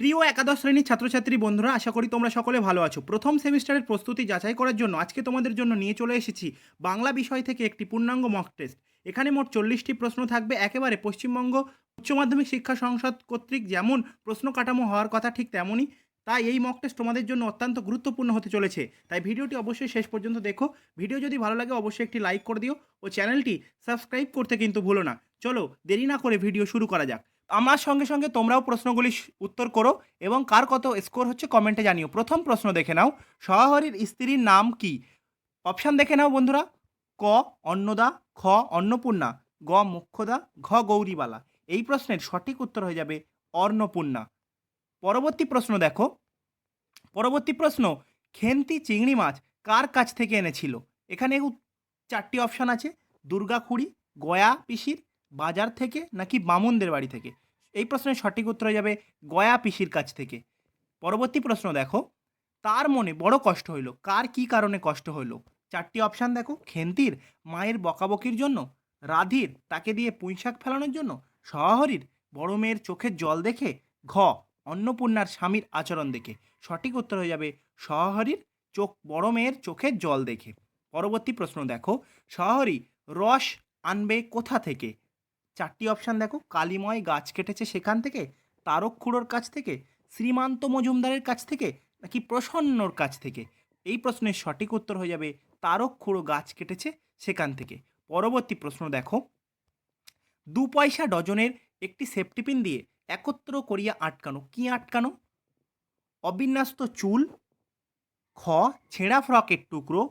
প্রিয় একাদশ শ্রেণির ছাত্রছাত্রী বন্ধুরা, আশা করি তোমরা সকলে ভালো আছো। প্রথম সেমিস্টারের প্রস্তুতি যাচাই করার জন্য আজকে তোমাদের জন্য নিয়ে চলে এসেছি বাংলা বিষয় থেকে একটি পূর্ণাঙ্গ মক টেস্ট এখানে মোট চল্লিশটি প্রশ্ন থাকবে, একেবারে পশ্চিমবঙ্গ উচ্চ মাধ্যমিক শিক্ষা সংসদ কর্তৃক যেমন প্রশ্ন কাঠামো হওয়ার কথা ঠিক তেমনই, তাই এই মক টেস্ট তোমাদের জন্য অত্যন্ত গুরুত্বপূর্ণ হতে চলেছে। তাই ভিডিওটি অবশ্যই শেষ পর্যন্ত দেখো। ভিডিও যদি ভালো লাগে অবশ্যই একটি লাইক করে দিও ও চ্যানেলটি সাবস্ক্রাইব করতে কিন্তু ভুলো না। চলো দেরি না করে ভিডিও শুরু করা যাক। আমার সঙ্গে সঙ্গে তোমরাও প্রশ্নগুলি উত্তর করো এবং কার কত স্কোর হচ্ছে কমেন্টে জানিও। প্রথম প্রশ্ন দেখে নাও। সহহরির স্ত্রীর নাম কি? অপশান দেখে নাও বন্ধুরা। ক, অন্নদা, খ, অন্নপূর্ণা, গ, মুখ্যদা, ঘ, গৌরীবালা। এই প্রশ্নের সঠিক উত্তর হয়ে যাবে অন্নপূর্ণা। পরবর্তী প্রশ্ন দেখো। পরবর্তী প্রশ্ন, খেন্তি চিংড়ি মাছ কার কাছ থেকে এনেছিল? এখানে চারটি অপশান আছে। দুর্গাখুড়ি গয়া পিসির বাজার থেকে নাকি বামুনদের বাড়ি থেকে? এই প্রশ্নের সঠিক উত্তর হয়ে যাবে গয়া পিসির কাছ থেকে। পরবর্তী প্রশ্ন দেখো। তার মনে বড় কষ্ট হইল। কার কি কারণে কষ্ট হইল? চারটি অপশান দেখো। খেন্তির, মায়ের বকাবকির জন্য, রাধির, তাকে দিয়ে পুঁইশাক ফেলানোর জন্য, সহহরির, বড় মেয়ের চোখের জল দেখে, ঘ, অন্নপূর্ণার স্বামীর আচরণ দেখে। সঠিক উত্তর হয়ে যাবে সহহরির চোখ, বড় মেয়ের চোখের জল দেখে। পরবর্তী প্রশ্ন দেখো। সহহরি রস আনবে কোথা থেকে? চারটি অপশান দেখো। কালিময় গাছ কেটেছে সেখান থেকে তারক খুড়োর কাছ থেকে, শ্রীমান্ত মজুমদারের কাছ থেকে, নাকি প্রসন্নর কাছ থেকে? এই প্রশ্নের সঠিক উত্তর হয়ে যাবে তারক খুড়ো গাছ কেটেছে সেখান থেকে। পরবর্তী প্রশ্ন দেখো। দু পয়সা ডজনের একটি সেফটিপিন দিয়ে একত্র করিয়া আটকানো। কি আটকানো? অবিন্যস্ত চুল, খ, ছেঁড়া ফ্রকের টুকরো,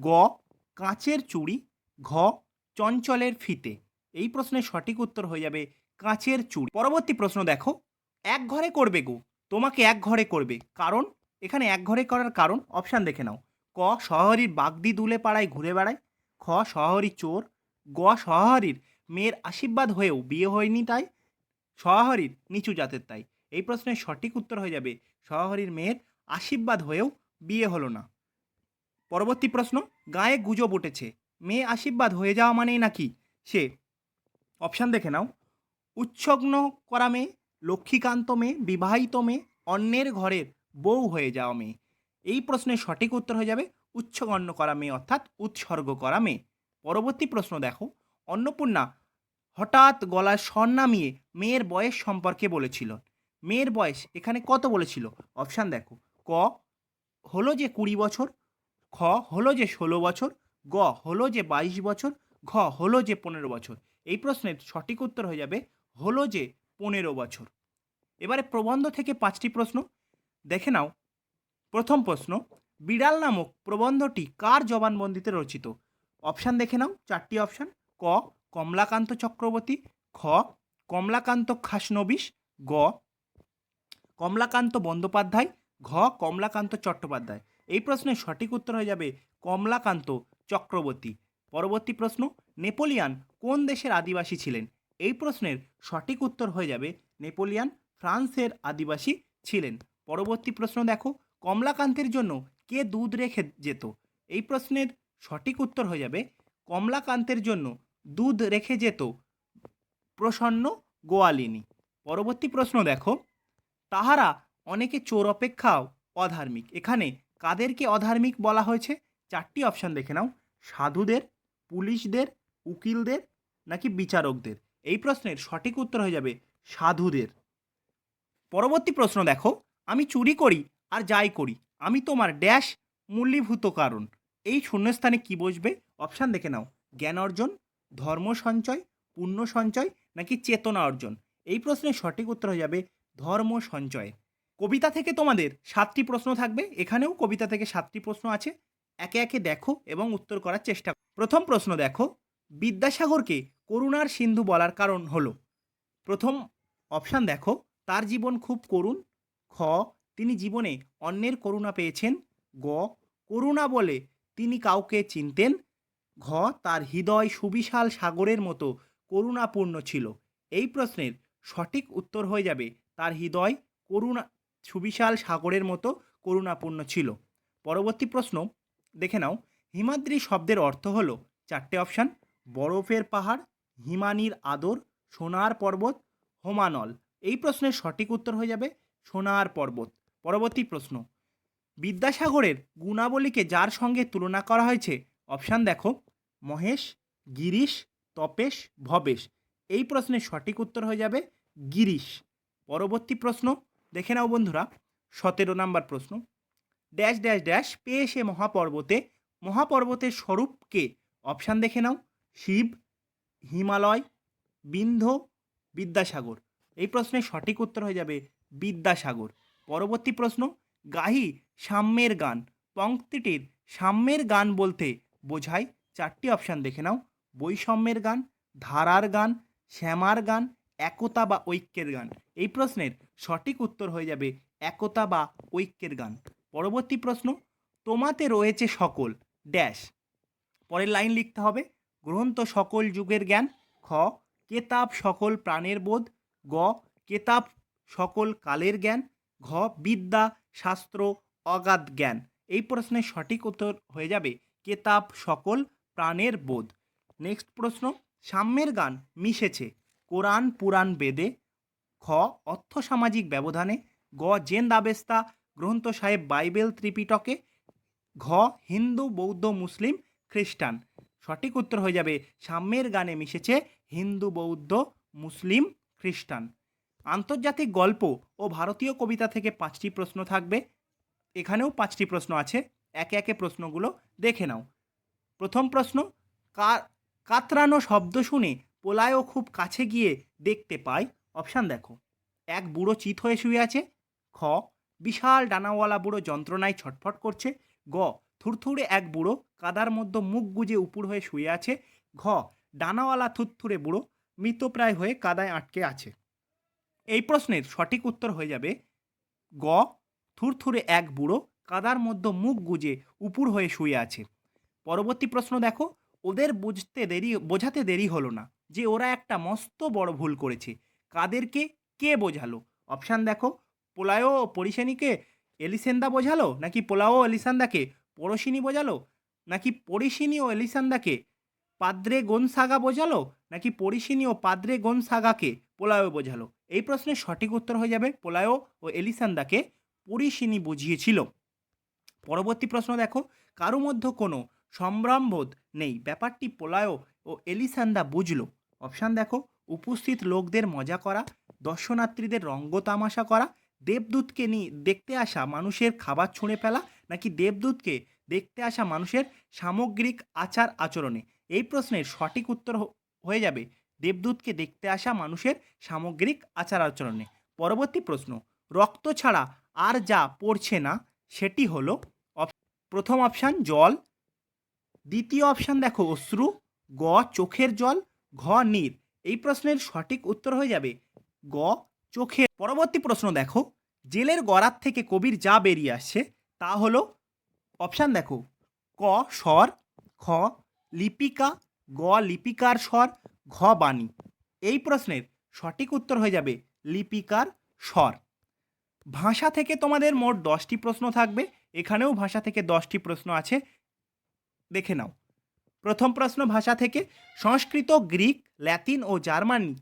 গ, কাঁচের চুড়ি, ঘ, চঞ্চলের ফিতে। এই প্রশ্নের সঠিক উত্তর হয়ে যাবে কাঁচের চুড়ি। পরবর্তী প্রশ্ন দেখো। এক ঘরে করবে গো। তোমাকে এক ঘরে করবে। কারণ? এখানে এক ঘরে করার কারণ? অপশান দেখে নাও। ক, শহরীর বাগদি দুলে পাড়ায় ঘুরে বেড়ায়। খ, শহরী চোর। গ, শহরীর মেয়ের আশীর্বাদ হয়েও বিয়ে হয়নি তাই। শহরীর নিচু জাতের তাই। এই প্রশ্নের সঠিক উত্তর হয়ে যাবে, শহরীর মেয়ের আশীর্বাদ হয়েও বিয়ে হলো না। পরবর্তী প্রশ্ন, গায়ে গুজব উঠেছে। মেয়ে আশীর্বাদ হয়ে যাওয়া মানেই নাকি সে অপশান দেখে নাও। উচ্ছগ্ন করা মেয়ে, লক্ষ্মীকান্ত মেয়ে, বিবাহিত মেয়ে, অন্যের ঘরের বউ হয়ে যাওয়া মেয়ে। এই প্রশ্নের সঠিক উত্তর হয়ে যাবে উচ্ছগণ্য করা মেয়ে অর্থাৎ উৎসর্গ করা মেয়ে। পরবর্তী প্রশ্ন দেখো। অন্নপূর্ণা হঠাৎ গলায় স্বর নামিয়ে মেয়ের বয়স সম্পর্কে বলেছিল। মেয়ের বয়স এখানে কত বলেছিল? অপশান দেখো। ক, হলো যে কুড়ি বছর, খ, হলো যে ষোলো বছর, গ, হলো যে বাইশ বছর, ঘ, হলো যে পনেরো বছর। এই প্রশ্নের সঠিক উত্তর হয়ে যাবে, হলো যে পনেরো বছর। এবারে প্রবন্ধ থেকে পাঁচটি প্রশ্ন। দেখে নাও। প্রথম প্রশ্ন, বিড়াল নামক প্রবন্ধটি কার জবানবন্দিতে রচিত? অপশান দেখে নাও, চারটি অপশান। ক, কমলাকান্ত চক্রবর্তী। খ, কমলাকান্ত খাসনবিশ। গ, কমলাকান্ত বন্দ্যোপাধ্যায়। ঘ, কমলাকান্ত চট্টোপাধ্যায়। এই প্রশ্নের সঠিক উত্তর হয়ে যাবে, কমলাকান্ত চক্রবর্তী। পরবর্তী প্রশ্ন, নেপোলিয়ান কোন দেশের আদিবাসী ছিলেন? এই প্রশ্নের সঠিক উত্তর হয়ে যাবে নেপোলিয়ান ফ্রান্সের আদিবাসী ছিলেন। পরবর্তী প্রশ্ন দেখো, কমলাকান্তের জন্য কে দুধ রেখে যেত? এই প্রশ্নের সঠিক উত্তর হয়ে যাবে, কমলাকান্তের জন্য দুধ রেখে যেত প্রসন্ন গোয়ালিনী। পরবর্তী প্রশ্ন দেখো, তাহারা অনেকে চোর অপেক্ষাও অধার্মিক। এখানে কাদেরকে অধার্মিক বলা হয়েছে? চারটি অপশান দেখে নাও। সাধুদের, পুলিশদের, উকিলদের নাকি বিচারকদের? এই প্রশ্নের সঠিক উত্তর হয়ে যাবে সাধুদের। পরবর্তী প্রশ্ন দেখো। আমি চুরি করি আর যাই করি। আমি তোমার ড্যাশ মূল্যীভূত কারণ। এই শূন্যস্থানে কি বসবে? অপশান দেখে নাও। জ্ঞান অর্জন, ধর্ম সঞ্চয়, পুণ্য সঞ্চয় নাকি চেতনা অর্জন? এই প্রশ্নের সঠিক উত্তর হয়ে যাবে ধর্ম সঞ্চয়। কবিতা থেকে তোমাদের সাতটি প্রশ্ন থাকবে। এখানেও কবিতা থেকে সাতটি প্রশ্ন আছে। একে একে দেখো এবং উত্তর করার চেষ্টা। প্রথম প্রশ্ন দেখো। বিদ্যাসাগরকে করুণার সিন্ধু বলার কারণ হলো। প্রথম অপশান দেখো, তার জীবন খুব করুণ, খ, তিনি জীবনে অন্যের করুণা পেয়েছেন, গ, করুণা বলে তিনি কাউকে চিনতেন, ঘ, তার হৃদয় সুবিশাল সাগরের মতো করুণাপূর্ণ ছিল। এই প্রশ্নের সঠিক উত্তর হয়ে যাবে, তার হৃদয় করুণা, সুবিশাল সাগরের মতো করুণাপূর্ণ ছিল। পরবর্তী প্রশ্ন, দেখে নাও, হিমাদ্রি শব্দের অর্থ হলো চারটে অপশান, বরফের পাহাড় হিমানির আদর, সোনার পর্বত, হোমানল। এই প্রশ্নের সঠিক উত্তর হয়ে যাবে সোনার পর্বত। পরবর্তী প্রশ্ন। বিদ্যাসাগরের গুণাবলীকে যার সঙ্গে তুলনা করা হয়েছে? অপশান দেখো, মহেশ, গিরিশ, তপেশ, ভবেশ। এই প্রশ্নের সঠিক উত্তর হয়ে যাবে গিরিশ। পরবর্তী প্রশ্ন, দেখে নাও বন্ধুরা, সতেরো নাম্বার প্রশ্ন। ড্যাশ ড্যাশ ড্যাশ, পেয়ে সে মহাপর্বতে। মহাপর্বতের স্বরূপকে অপশান দেখে নাও, শিব হিমালয় বিন্ধ বিদ্যাসাগর। এই প্রশ্নের সঠিক উত্তর হয়ে যাবে বিদ্যাসাগর। পরবর্তী প্রশ্ন, গাহি সাম্যের গান। পংক্তিটির সাম্যের গান বলতে বোঝায় চারটি অপশান দেখে নাও। বৈষম্যের গান, ধারার গান, শ্যামার গান, একতা বা ঐক্যের গান। এই প্রশ্নের সঠিক উত্তর হয়ে যাবে একতা বা ঐক্যের গান। পরবর্তী প্রশ্ন, তোমাতে রয়েছে সকল, ড্যাশ। পরের লাইন লিখতে হবে। গ্রন্থ সকল যুগের জ্ঞান, খ, কেতাব সকল প্রাণের বোধ, গ, কেতাব সকল কালের জ্ঞান, ঘ, বিদ্যা, শাস্ত্র, অগাধ জ্ঞান। এই প্রশ্নের সঠিক উত্তর হয়ে যাবে, কেতাব সকল প্রাণের বোধ। নেক্সট প্রশ্ন, সাম্যের গান মিশেছে, কোরআন পুরাণ বেদে, খ অর্থসামাজিক ব্যবধানে, গ, জেন দাবেস্তা গ্রন্থ সাহেব বাইবেল ত্রিপিটকে, ঘ, হিন্দু, বৌদ্ধ, মুসলিম, খ্রিস্টান। সঠিক উত্তর হয়ে যাবে, সাম্যের গানে মিশেছে হিন্দু, বৌদ্ধ, মুসলিম, খ্রিস্টান। আন্তর্জাতিক গল্প ও ভারতীয় কবিতা থেকে পাঁচটি প্রশ্ন থাকবে। এখানেও পাঁচটি প্রশ্ন আছে, একে একে প্রশ্নগুলো দেখে নাও। প্রথম প্রশ্ন কাতরানো শব্দ শুনে পোলায়ও খুব কাছে গিয়ে দেখতে পায় অপশান দেখো, এক বুড়ো চিত হয়ে শুয়ে আছে, খ, বিশাল ডানাওয়ালা বুড়ো যন্ত্রণায় ছটফট করছে, গ থুরথুরে এক বুড়ো কাদার মধ্যে মুখ গুজে উপুর হয়ে শুয়ে আছে। ঘ, ডানাওয়ালা থুরথুরে বুড়ো মৃতপ্রায় হয়ে কাদায় আটকে আছে। এই প্রশ্নের সঠিক উত্তর হয়ে যাবে, গ, থুরথুরে এক বুড়ো কাদার মধ্যে মুখ গুজে উপুর হয়ে শুয়ে আছে। পরবর্তী প্রশ্ন দেখো, ওদের বুঝতে দেরি, বোঝাতে দেরি হলো না যে ওরা একটা মস্ত বড় ভুল করেছে। কাদেরকে কে বোঝালো? অপশান দেখো পোলায়ও ও পরিসেনীকে এলিসেন্দা বোঝালো নাকি পোলাও এলিসান্দাকে পড়শিনী বোঝালো? নাকি পরিসিনী ও এলিসান্দাকে? পাদ্রে গোনসাগা বোঝালো? নাকি পরিসিনী ও পাদ্রে গোনসাগাকে? পোলায়ও বোঝালো। এই প্রশ্নের সঠিক উত্তর হয়ে যাবে পোলায়ও ও এলিসান্দাকে পরিসিনী বুঝিয়েছিল। পরবর্তী প্রশ্ন দেখো। কারও মধ্যে কোনো সম্ভ্রমবোধ নেই। ব্যাপারটি পোলায়ও ও এলিসান্দা বুঝলো। অপশান দেখো। উপস্থিত লোকদের মজা করা, দর্শনার্থীদের রঙ্গ তামাশা করা, দেবদূতকে নিয়ে দেখতে আসা, মানুষের খাবার ছুঁড়ে ফেলা নাকি দেবদূতকে দেখতে আসা মানুষের সামগ্রিক আচার আচরণে? এই প্রশ্নের সঠিক উত্তর হয়ে যাবে দেবদূতকে দেখতে আসা মানুষের সামগ্রিক আচার আচরণে। পরবর্তী প্রশ্ন, রক্ত ছাড়া আর যা পড়ছে না, সেটি হলো প্রথম অপশান জল, দ্বিতীয় অপশান দেখো অশ্রু, গ চোখের জল, ঘ নীর। এই প্রশ্নের সঠিক উত্তর হয়ে যাবে গ চোখের পরবর্তী প্রশ্ন দেখো, জেলের গড়ার থেকে কবির যা বেরিয়ে আসছে তা হলো অপশান দেখো, ক স্বর, খ লিপিকা, গ লিপিকার স্বর, ঘ বাণী। এই প্রশ্নের সঠিক উত্তর হয়ে যাবে লিপিকার স্বর। ভাষা থেকে তোমাদের মোট দশটি প্রশ্ন থাকবে, এখানেও ভাষা থেকে দশটি প্রশ্ন আছে, দেখে নাও। প্রথম প্রশ্ন, ভাষা থেকে সংস্কৃত, গ্রিক, ল্যাতিন ও জার্মানি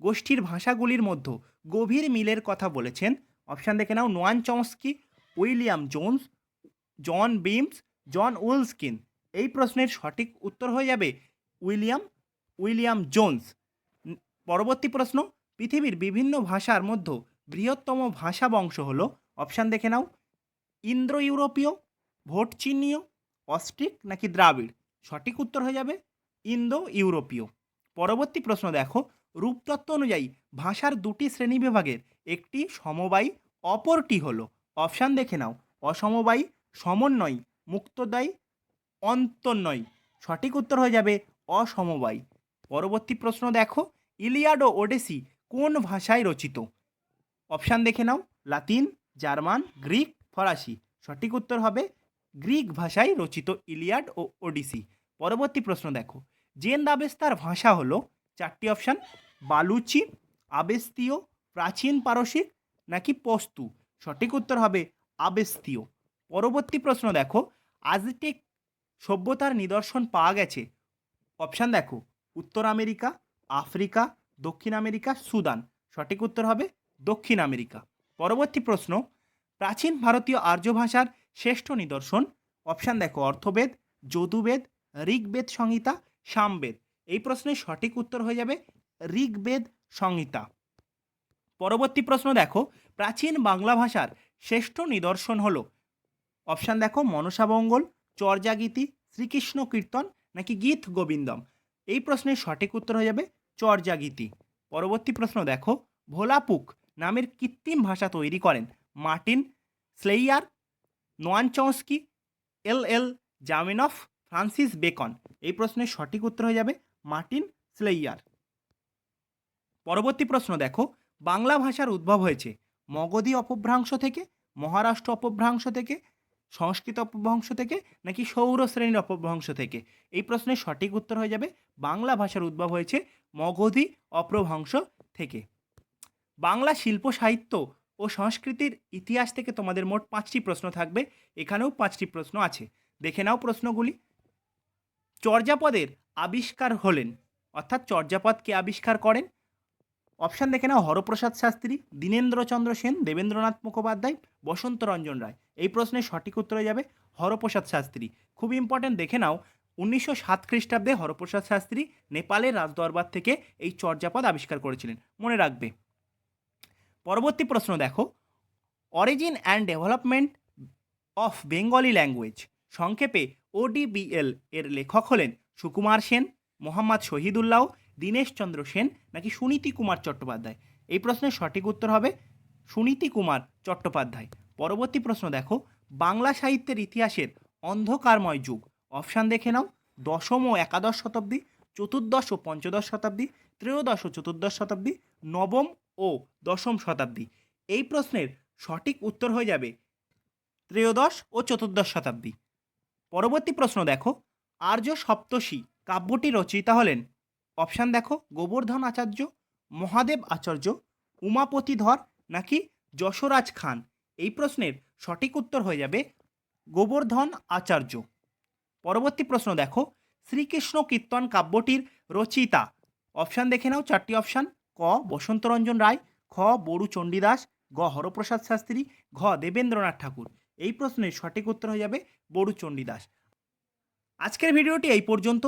গোষ্ঠীর ভাষাগুলির মধ্যে গভীর মিলের কথা বলেছেন। অপশান দেখে নাও, Noam Chomsky William Jones, John Beams, John Wilkins এই প্রশ্নের সঠিক উত্তর হয়ে যাবে উইলিয়াম উইলিয়াম জোন্স। পরবর্তী প্রশ্ন, পৃথিবীর বিভিন্ন ভাষার মধ্যে বৃহত্তম ভাষা বংশ হল অপশান দেখে নাও ইন্দ্র ইউরোপীয় ভোটচিনীয় অস্ট্রিক নাকি দ্রাবিড়? সঠিক উত্তর হয়ে যাবে ইন্দো ইউরোপীয় পরবর্তী প্রশ্ন দেখো, রূপতত্ত্ব অনুযায়ী ভাষার দুটি শ্রেণীবিভাগের একটি সমবায়ী, অপরটি হলো অপশান দেখে নাও। অসমবায়ী, সমন্বয়, মুক্তদায়ী, অন্তর্নয়ী। সঠিক উত্তর হয়ে যাবে অসমবায়ী। পরবর্তী প্রশ্ন দেখো, ইলিয়াড ও ওডেসি কোন ভাষায় রচিত? অপশান দেখে নাও, লাতিন, জার্মান, গ্রিক, ফরাসি। সঠিক উত্তর হবে গ্রিক ভাষায় রচিত ইলিয়াড ও ওডিসি। পরবর্তী প্রশ্ন দেখো, জেন দাবেস্তার ভাষা হলো চারটি অপশান, বালুচি, আবেস্তীয়, প্রাচীন পারসিক নাকি পস্তু? সঠিক উত্তর হবে আবেস্তীয়। পরবর্তী প্রশ্ন দেখো, আজটেক সভ্যতার নিদর্শন পাওয়া গেছে। অপশান দেখো, উত্তর আমেরিকা, আফ্রিকা, দক্ষিণ আমেরিকা, সুদান। সঠিক উত্তর হবে দক্ষিণ আমেরিকা। পরবর্তী প্রশ্ন, প্রাচীন ভারতীয় আর্য ভাষার শ্রেষ্ঠ নিদর্শন? অপশান দেখো, অর্থবেদ, যদুবেদ, ঋগ্বেদ সংহিতা, সামবেদ। এই প্রশ্নের সঠিক উত্তর হয়ে যাবে ঋগ্বেদ সংহিতা। পরবর্তী প্রশ্ন দেখো প্রাচীন বাংলা ভাষার শ্রেষ্ঠ নিদর্শন হলো। অপশান দেখো, মনসা মঙ্গল, চর্যাগীতি, শ্রীকৃষ্ণ কীর্তন নাকি গীত গোবিন্দম? এই প্রশ্নের সঠিক উত্তর হয়ে যাবে চর্যাগীতি। পরবর্তী প্রশ্ন দেখো ভোলাপুক নামের কৃত্রিম ভাষা তৈরি করেন Martin Schleyer, Noam Chomsky L L Zamenhof, Francis Bacon. এই প্রশ্নের সঠিক উত্তর হয়ে যাবে মার্টিন স্লেইয়ার। পরবর্তী প্রশ্ন দেখো, বাংলা ভাষার উদ্ভব হয়েছে। মগধী অপভ্রাংশ থেকে, মহারাষ্ট্র অপভ্রাংশ থেকে, সংস্কৃত অপভ্রংশ থেকে, নাকি সৌর শ্রেণির অপভ্রংশ থেকে? এই প্রশ্নের সঠিক উত্তর হয়ে যাবে, বাংলা ভাষার উদ্ভব হয়েছে মগধী অপ্রভ্রংশ থেকে। বাংলা শিল্প, সাহিত্য ও সংস্কৃতির ইতিহাস থেকে তোমাদের মোট পাঁচটি প্রশ্ন থাকবে, এখানেও পাঁচটি প্রশ্ন আছে। দেখে নাও প্রশ্নগুলি। চর্যাপদের আবিষ্কার হলেন, অর্থাৎ চর্যাপদ কে আবিষ্কার করেন? অপশান দেখে নাও, হরপ্রসাদ শাস্ত্রী দীনেন্দ্রচন্দ্র সেন, দেবেন্দ্রনাথ মুখোপাধ্যায়, বসন্ত রঞ্জন রায়। এই প্রশ্নের সঠিক উত্তরে যাবে হরপ্রসাদ শাস্ত্রী। খুব ইম্পর্ট্যান্ট দেখে নাও, উনিশশো সাত খ্রিস্টাব্দে হরপ্রসাদ শাস্ত্রী নেপালের রাজদরবার থেকে এই চর্যাপদ আবিষ্কার করেছিলেন। মনে রাখবে। পরবর্তী প্রশ্ন দেখো origin and development of Bengali language সংক্ষেপে ওডিবিএল এর লেখক হলেন সুকুমার সেন, মোহাম্মদ শহীদুল্লাহ দীনেশ চন্দ্র সেন নাকি সুনীতি কুমার চট্টোপাধ্যায়? এই প্রশ্নের সঠিক উত্তর হবে সুনীতি কুমার চট্টোপাধ্যায়। পরবর্তী প্রশ্ন দেখো, বাংলা সাহিত্যের ইতিহাসের অন্ধকারময় যুগ। অপশান দেখে নাও, দশম ও একাদশ শতাব্দী, চতুর্দশ ও পঞ্চদশ শতাব্দী, ত্রয়োদশ ও চতুর্দশ শতাব্দী, নবম ও দশম শতাব্দী। এই প্রশ্নের সঠিক উত্তর হয়ে যাবে ত্রয়োদশ ও চতুর্দশ শতাব্দী। পরবর্তী প্রশ্ন দেখো, আর্য সপ্তষী কাব্যটি রচয়িতা হলেন অপশান দেখো, গোবর্ধন আচার্য, মহাদেব আচার্য, উমাপতি ধর নাকি যশোরাজ খান? এই প্রশ্নের সঠিক উত্তর হয়ে যাবে গোবর্ধন আচার্য। পরবর্তী প্রশ্ন দেখো, শ্রীকৃষ্ণ কীর্তন কাব্যটির রচয়িতা অপশান দেখে নাও, চারটি অপশান। ক, বসন্তরঞ্জন রায়, খ, বড়ু চণ্ডীদাস, গ, হরপ্রসাদ শাস্ত্রী, ঘ, দেবেন্দ্রনাথ ঠাকুর। এই প্রশ্নের সঠিক উত্তর হয়ে যাবে বড়ু চণ্ডীদাস। আজকের ভিডিওটি এই পর্যন্ত।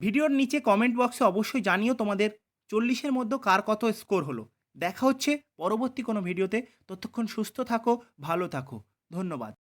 ভিডিওর নিচে কমেন্ট বক্সে অবশ্যই জানিও তোমাদের চল্লিশের মধ্যে কার কত স্কোর হলো। দেখা হচ্ছে পরবর্তী কোনো ভিডিওতে ততক্ষণ সুস্থ থাকো, ভালো থাকো। ধন্যবাদ।